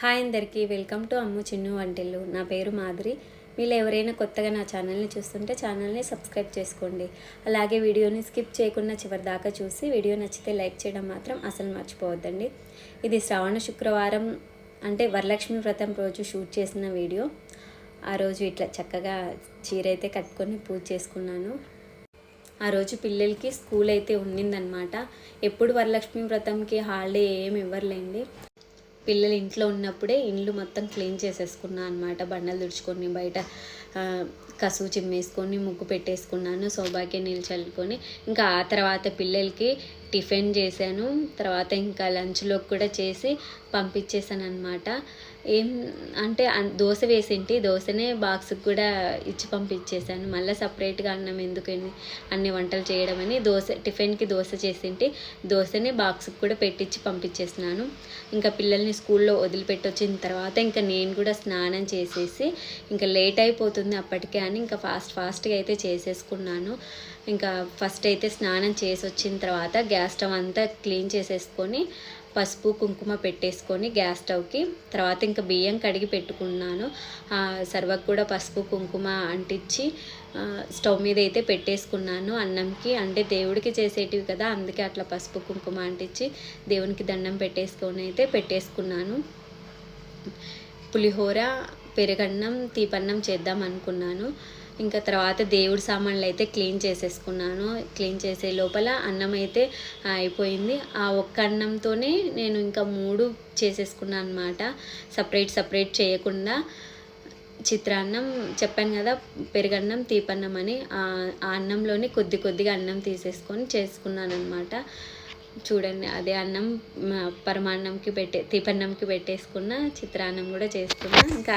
Hi అందరికీ welcome to అమ్ము చిన్ను వంటిల్లు. నా పేరు మాధురి. మీరు ఎవరైనా కొత్తగా నా ఛానల్ని చూస్తుంటే ఛానల్ని సబ్స్క్రైబ్ చేసుకోండి. అలాగే వీడియోని స్కిప్ చేయకుండా చివరి దాకా చూసి వీడియో నచ్చితే లైక్ చేయడం మాత్రం అసలు మర్చిపోవద్దండి. ఇది శ్రావణ శుక్రవారం అంటే వరలక్ష్మి వ్రతం రోజు షూట్ చేసిన వీడియో. ఆ రోజు ఇట్లా చక్కగా చీర అయితే కట్టుకొని పూజ చేసుకున్నాను. ఆ రోజు పిల్లలకి స్కూల్ అయితే ఉండిందనమాట ఎప్పుడు వరలక్ష్మి వ్రతంకి హాలిడే ఏమి ఇవ్వరులేండి. పిల్లలు ఇంట్లో ఉన్నప్పుడే ఇండ్లు మొత్తం క్లీన్ చేసేసుకున్నాను అనమాట బండలు తుడుచుకొని బయట కసువు చిమ్మేసుకొని ముగ్గు పెట్టేసుకున్నాను సౌభాగ్య నీళ్ళు చల్లుకొని. ఇంకా ఆ తర్వాత పిల్లలకి టిఫిన్ చేశాను. తర్వాత ఇంకా లంచ్లోకి కూడా చేసి పంపించేసాను అనమాట ఏం అంటే దోశ వేసింటి దోశనే బాక్స్కి కూడా ఇచ్చి పంపించేసాను మళ్ళీ సపరేట్గా అన్నం ఎందుకు అని- అన్ని వంటలు చేయడం అని దోశ టిఫిన్కి దోశ చేసింటి. దోశనే బాక్స్కి కూడా పెట్టించి పంపించేసినాను. ఇంకా పిల్లల్ని స్కూల్లో వదిలిపెట్టి వచ్చిన తర్వాత ఇంకా నేను కూడా స్నానం చేసేసి ఇంకా లేట్ అయిపోతుంది అప్పటికే అని ఇంకా ఫాస్ట్ ఫాస్ట్గా అయితే చేసేసుకున్నాను. ఇంకా ఫస్ట్ అయితే స్నానం చేసి వచ్చిన తర్వాత గ్యాస్ స్టవ్ అంతా క్లీన్ చేసేసుకొని పసుపు కుంకుమ పెట్టేసుకొని గ్యాస్ స్టవ్కి తర్వాత ఇంకా బియ్యం కడిగి పెట్టుకున్నాను. సర్వకు కూడా పసుపు కుంకుమ అంటించి స్టవ్ మీద అయితే పెట్టేసుకున్నాను అన్నంకి. అంటే దేవుడికి చేసేటివి కదా అందుకే అట్లా పసుపు కుంకుమ అంటించి దేవునికి దండం పెట్టేసుకొని అయితే పెట్టేసుకున్నాను. పులిహోర పెరుగన్నం తీపన్నం చేద్దాం అనుకున్నాను. ఇంకా తర్వాత దేవుడి సామాన్లు అయితే క్లీన్ చేసేసుకున్నాను. క్లీన్ చేసే లోపల అన్నం అయితే అయిపోయింది. ఆ ఒక్క అన్నంతోనే నేను ఇంకా మూడు చేసేసుకున్నాను అనమాట సపరేట్ సపరేట్ చేయకుండా చిత్రాన్నం చెప్పాను కదా పెరుగన్నం తీపన్నం అని ఆ అన్నంలోనే కొద్ది కొద్దిగా అన్నం తీసేసుకొని చేసుకున్నాను అనమాట చూడండి అదే అన్నం పరమాన్నంకి పెట్టే తీపన్నంకి పెట్టేసుకున్న చిత్రాన్నం కూడా చేసుకున్నా. ఇంకా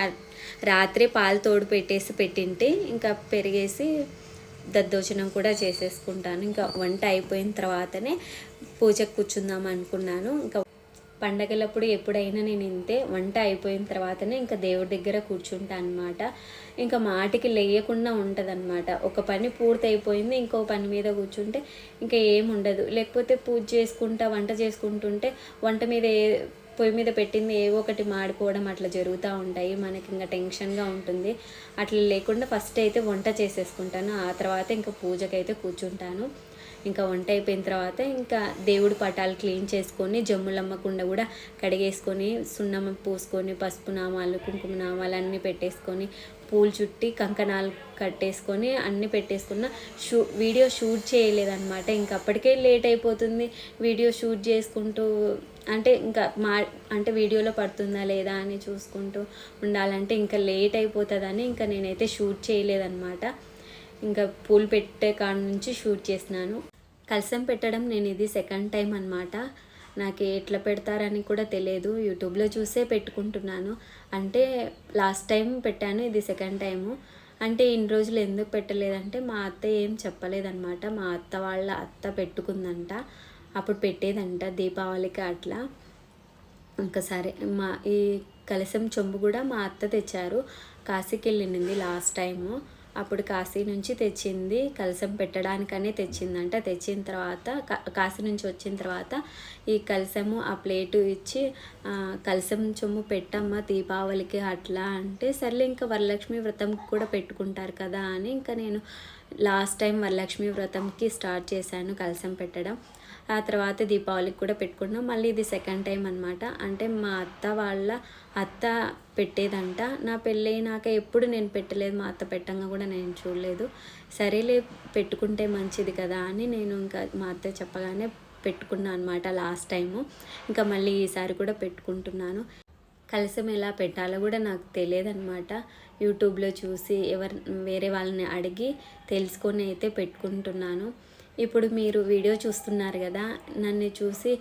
రాత్రి పాలు తోడు పెట్టేసి పెట్టింటే ఇంకా పెరిగేసి దద్దోజనం కూడా చేసేసుకుంటాను. ఇంకా వంట అయిపోయిన తర్వాతనే పూజకు కూర్చుందాం అనుకున్నాను. ఇంకా పండగలప్పుడు ఎప్పుడైనా నేను ఇంతే వంట అయిపోయిన తర్వాతనే ఇంకా దేవుడి దగ్గర కూర్చుంటా అనమాట ఇంకా మాటికి లేయకుండా ఉంటుంది ఒక పని పూర్తి అయిపోయింది ఇంకో పని మీద కూర్చుంటే ఇంకా ఏం ఉండదు. లేకపోతే పూజ చేసుకుంటా వంట చేసుకుంటుంటే వంట మీద ఏ పొయ్యి మీద పెట్టింది ఏవో ఒకటి మాడిపోవడం అట్లా జరుగుతూ ఉంటాయి. మనకి ఇంకా టెన్షన్గా ఉంటుంది. అట్లా లేకుండా ఫస్ట్ అయితే వంట చేసేసుకుంటాను. ఆ తర్వాత ఇంకా పూజకైతే కూర్చుంటాను. ఇంకా వంట అయిపోయిన తర్వాత ఇంకా దేవుడి పటాలు క్లీన్ చేసుకొని జమ్ములమ్మ కుండ కూడా కడిగేసుకొని సున్నం పూసుకొని పసుపు నామాలు కుంకుమ నామాలు అన్నీ పెట్టేసుకొని పూలు చుట్టి కంకణాలు కట్టేసుకొని అన్నీ పెట్టేసుకున్న షూ వీడియో షూట్ చేయలేదన్నమాట. ఇంకా అప్పటికే లేట్ అయిపోతుంది వీడియో షూట్ చేసుకుంటూ. అంటే ఇంకా మా అంటే వీడియోలో పడుతుందా లేదా అని చూసుకుంటూ ఉండాలంటే ఇంకా లేట్ అయిపోతుందని ఇంకా నేనైతే షూట్ చేయలేదన్నమాట. ఇంకా పూలు పెట్టే కాడ నుంచి షూట్ చేసినాను కలసం పెట్టడం నేను ఇది సెకండ్ టైం అనమాట నాకు ఎట్లా పెడతారని కూడా తెలియదు. యూట్యూబ్లో చూసే పెట్టుకుంటున్నాను. అంటే లాస్ట్ టైం పెట్టాను ఇది సెకండ్ టైము అంటే ఇన్ని రోజులు ఎందుకు పెట్టలేదంటే మా అత్త ఏం చెప్పలేదన్నమాట. మా అత్త వాళ్ళ అత్త పెట్టుకుందంట. అప్పుడు పెట్టేదంట దీపావళికి అట్లా. ఇంకా సరే మా ఈ కలసం చెంబు కూడా మా అత్త తెచ్చారు. కాశీకి వెళ్ళింది లాస్ట్ టైము అప్పుడు కాశీ నుంచి తెచ్చింది కలసం పెట్టడానికనే తెచ్చిందంట. తెచ్చిన తర్వాత కా- కాశీ నుంచి వచ్చిన తర్వాత ఈ కలసము ఆ ప్లేటు ఇచ్చి కలసం చొమ్ము పెట్టమ్మ దీపావళికి అట్లా అంటే సర్లే ఇంకా వరలక్ష్మి వ్రతం కూడా పెట్టుకుంటారు కదా అని ఇంకా నేను లాస్ట్ టైం వరలక్ష్మి వ్రతంకి స్టార్ట్ చేశాను కలసం పెట్టడం. ఆ తర్వాత దీపావళికి కూడా పెట్టుకున్నాం. మళ్ళీ ఇది సెకండ్ టైం అనమాట అంటే మా అత్త వాళ్ళ అత్త పెట్టేదంట. నా పెళ్ళైనాక ఎప్పుడు నేను పెట్టలేదు మా అత్త పెట్టంగా కూడా నేను చూడలేదు. సరేలే పెట్టుకుంటే మంచిది కదా అని నేను ఇంకా మా అత్త చెప్పగానే పెట్టుకున్నాను అనమాట లాస్ట్ టైము. ఇంకా మళ్ళీ ఈసారి కూడా పెట్టుకుంటున్నాను. కలసం ఎలా పెట్టాలో కూడా నాకు తెలియదన్నమాట. యూట్యూబ్లో చూసి ఎవరు వేరే వాళ్ళని అడిగి తెలుసుకొని అయితే పెట్టుకుంటున్నాను. ఇప్పుడు మీరు వీడియో చూస్తున్నారు కదా నన్ను చూసి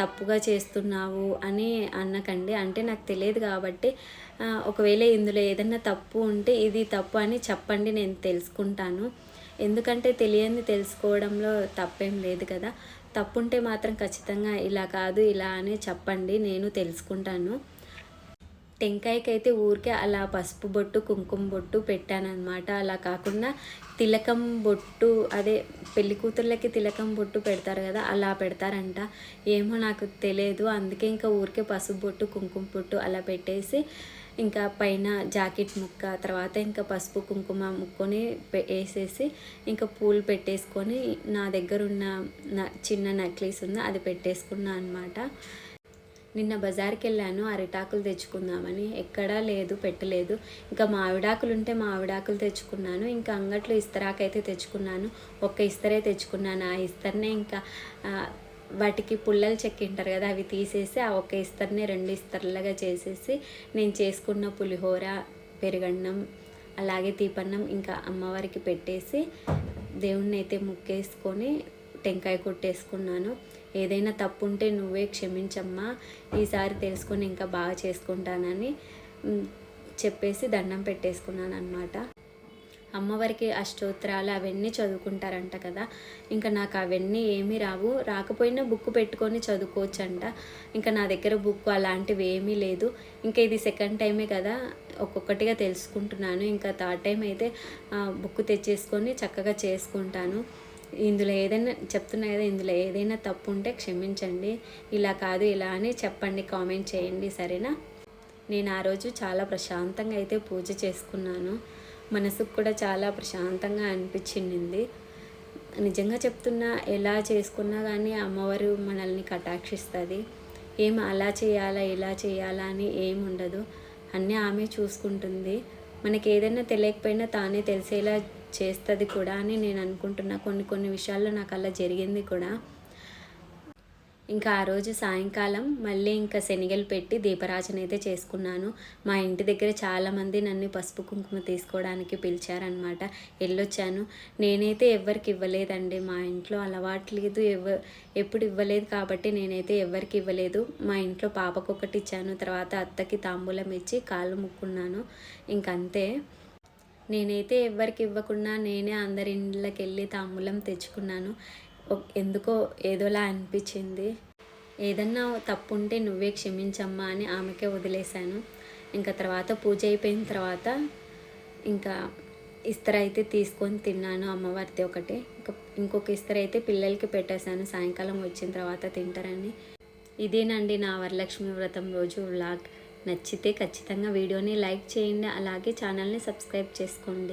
తప్పుగా చేస్తున్నావు అని అన్నకండి. అంటే నాకు తెలియదు కాబట్టి ఒకవేళ ఇందులో ఏదన్నా తప్పు ఉంటే ఇది తప్పు అని చెప్పండి నేను తెలుసుకుంటాను. ఎందుకంటే తెలియంది తెలుసుకోవడంలో తప్పేం లేదు కదా. తప్పుంటే మాత్రం ఖచ్చితంగా ఇలా కాదు ఇలా అని చెప్పండి నేను తెలుసుకుంటాను. టెంకాయకి అయితే ఊరికే అలా పసుపు బొట్టు కుంకుమ బొట్టు పెట్టానన్నమాట. అలా కాకుండా తిలకం బొట్టు అదే పెళ్ళి కూతుర్లకి తిలకం బొట్టు పెడతారు కదా అలా పెడతారంట. ఏమో నాకు తెలియదు. అందుకే ఇంకా ఊరికే పసుపు బొట్టు కుంకుమ బొట్టు అలా పెట్టేసి ఇంకా పైన జాకెట్ ముక్క తర్వాత ఇంకా పసుపు కుంకుమ ముక్కొని వేసేసి ఇంకా పూలు పెట్టేసుకొని నా దగ్గర ఉన్న చిన్న నెక్లెస్ ఉంది అది పెట్టేసుకున్నా అనమాట నిన్న బజార్కి వెళ్ళాను అరిటాకులు తెచ్చుకుందామని. ఎక్కడా లేదు పెట్టలేదు. ఇంకా మావిడాకులు ఉంటే మావిడాకులు తెచ్చుకున్నాను. ఇంకా అంగట్లో ఇస్తరాకైతే తెచ్చుకున్నాను. ఒక్క ఇస్తరే తెచ్చుకున్నాను. ఆ ఇస్తరనే ఇంకా వాటికి పుల్లలు చెక్కింటారు కదా అవి తీసేసి ఆ ఒక్క ఇస్తరనే రెండు ఇస్తర్లుగా చేసేసి నేను చేసుకున్న పులిహోర పెరుగన్నం అలాగే తీపన్నం ఇంకా అమ్మవారికి పెట్టేసి దేవుణ్ణి అయితే ముక్కేసుకొని టెంకాయ కొట్టేసుకున్నాను. ఏదైనా తప్పు ఉంటే నువ్వే క్షమించమ్మా. ఈసారి తెలుసుకొని ఇంకా బాగా చేసుకుంటానని చెప్పేసి దండం పెట్టేసుకున్నాను అనమాట అమ్మవారికి అష్టోత్తరాలు అవన్నీ చదువుకుంటారంట కదా. ఇంకా నాకు అవన్నీ ఏమీ రావు. రాకపోయినా బుక్ పెట్టుకొని చదువుకోవచ్చంట. ఇంకా నా దగ్గర బుక్ అలాంటివి ఏమీ లేదు. ఇంకా ఇది సెకండ్ టైమే కదా. ఒక్కొక్కటిగా తెలుసుకుంటున్నాను. ఇంకా థర్డ్ టైం అయితే బుక్ తెచ్చేసుకొని చక్కగా చేసుకుంటాను. ఇందులో ఏదైనా చెప్తున్నా కదా ఇందులో ఏదైనా తప్పు ఉంటే క్షమించండి. ఇలా కాదు ఇలా అని చెప్పండి కామెంట్ చేయండి సరేనా? నేను ఆ రోజు చాలా ప్రశాంతంగా అయితే పూజ చేసుకున్నాను. మనసుకు కూడా చాలా ప్రశాంతంగా అనిపించింది. నిజంగా చెప్తున్నా ఎలా చేసుకున్నా కానీ అమ్మవారు మనల్ని కటాక్షిస్తుంది. ఏం అలా చేయాలా ఇలా చేయాలా అని ఏం ఉండదు అన్నీ ఆమె చూసుకుంటుంది. మనకి ఏదైనా తెలియకపోయినా తానే తెలిసేలా చేస్తుంది కూడా అని నేను అనుకుంటున్నా. కొన్ని కొన్ని విషయాల్లో నాకు అలా జరిగింది కూడా. ఇంకా ఆ రోజు సాయంకాలం మళ్ళీ ఇంకా శనిగలు పెట్టి దీపరాజన అయితే చేసుకున్నాను. మా ఇంటి దగ్గర చాలామంది నన్ను పసుపు కుంకుమ తీసుకోవడానికి పిలిచారనమాట వెళ్ళొచ్చాను నేనైతే ఎవరికి ఇవ్వలేదండి. మా ఇంట్లో అలవాటు లేదు. ఎవ ఎప్పుడు ఇవ్వలేదు కాబట్టి నేనైతే ఎవరికి ఇవ్వలేదు. మా ఇంట్లో పాపకు ఒకటి ఇచ్చాను. తర్వాత అత్తకి తాంబూలం ఇచ్చి కాళ్ళు ముక్కున్నాను. ఇంకంతే. నేనైతే ఎవరికి ఇవ్వకుండా నేనే అందరి ఇండ్లకి వెళ్ళి తాంబూలం తెచ్చుకున్నాను. ఎందుకో ఏదోలా అనిపించింది. ఏదన్నా తప్పు ఉంటే నువ్వే క్షమించమ్మా అని ఆమెకే వదిలేశాను. ఇంకా తర్వాత పూజ అయిపోయిన తర్వాత ఇంకా ఇస్తర అయితే తీసుకొని తిన్నాను అమ్మవారిది ఒకటి. ఇంకా ఇంకొక ఇస్తర అయితే పిల్లలకి పెట్టేశాను. సాయంకాలం వచ్చిన తర్వాత తింటారని. ఇదేనండి నా వరలక్ష్మి వ్రతం రోజు వ్లాగ్. నచ్చితే ఖచ్చితంగా వీడియోని లైక్ చేయండి అలాగే ఛానల్ని సబ్స్క్రైబ్ చేసుకోండి.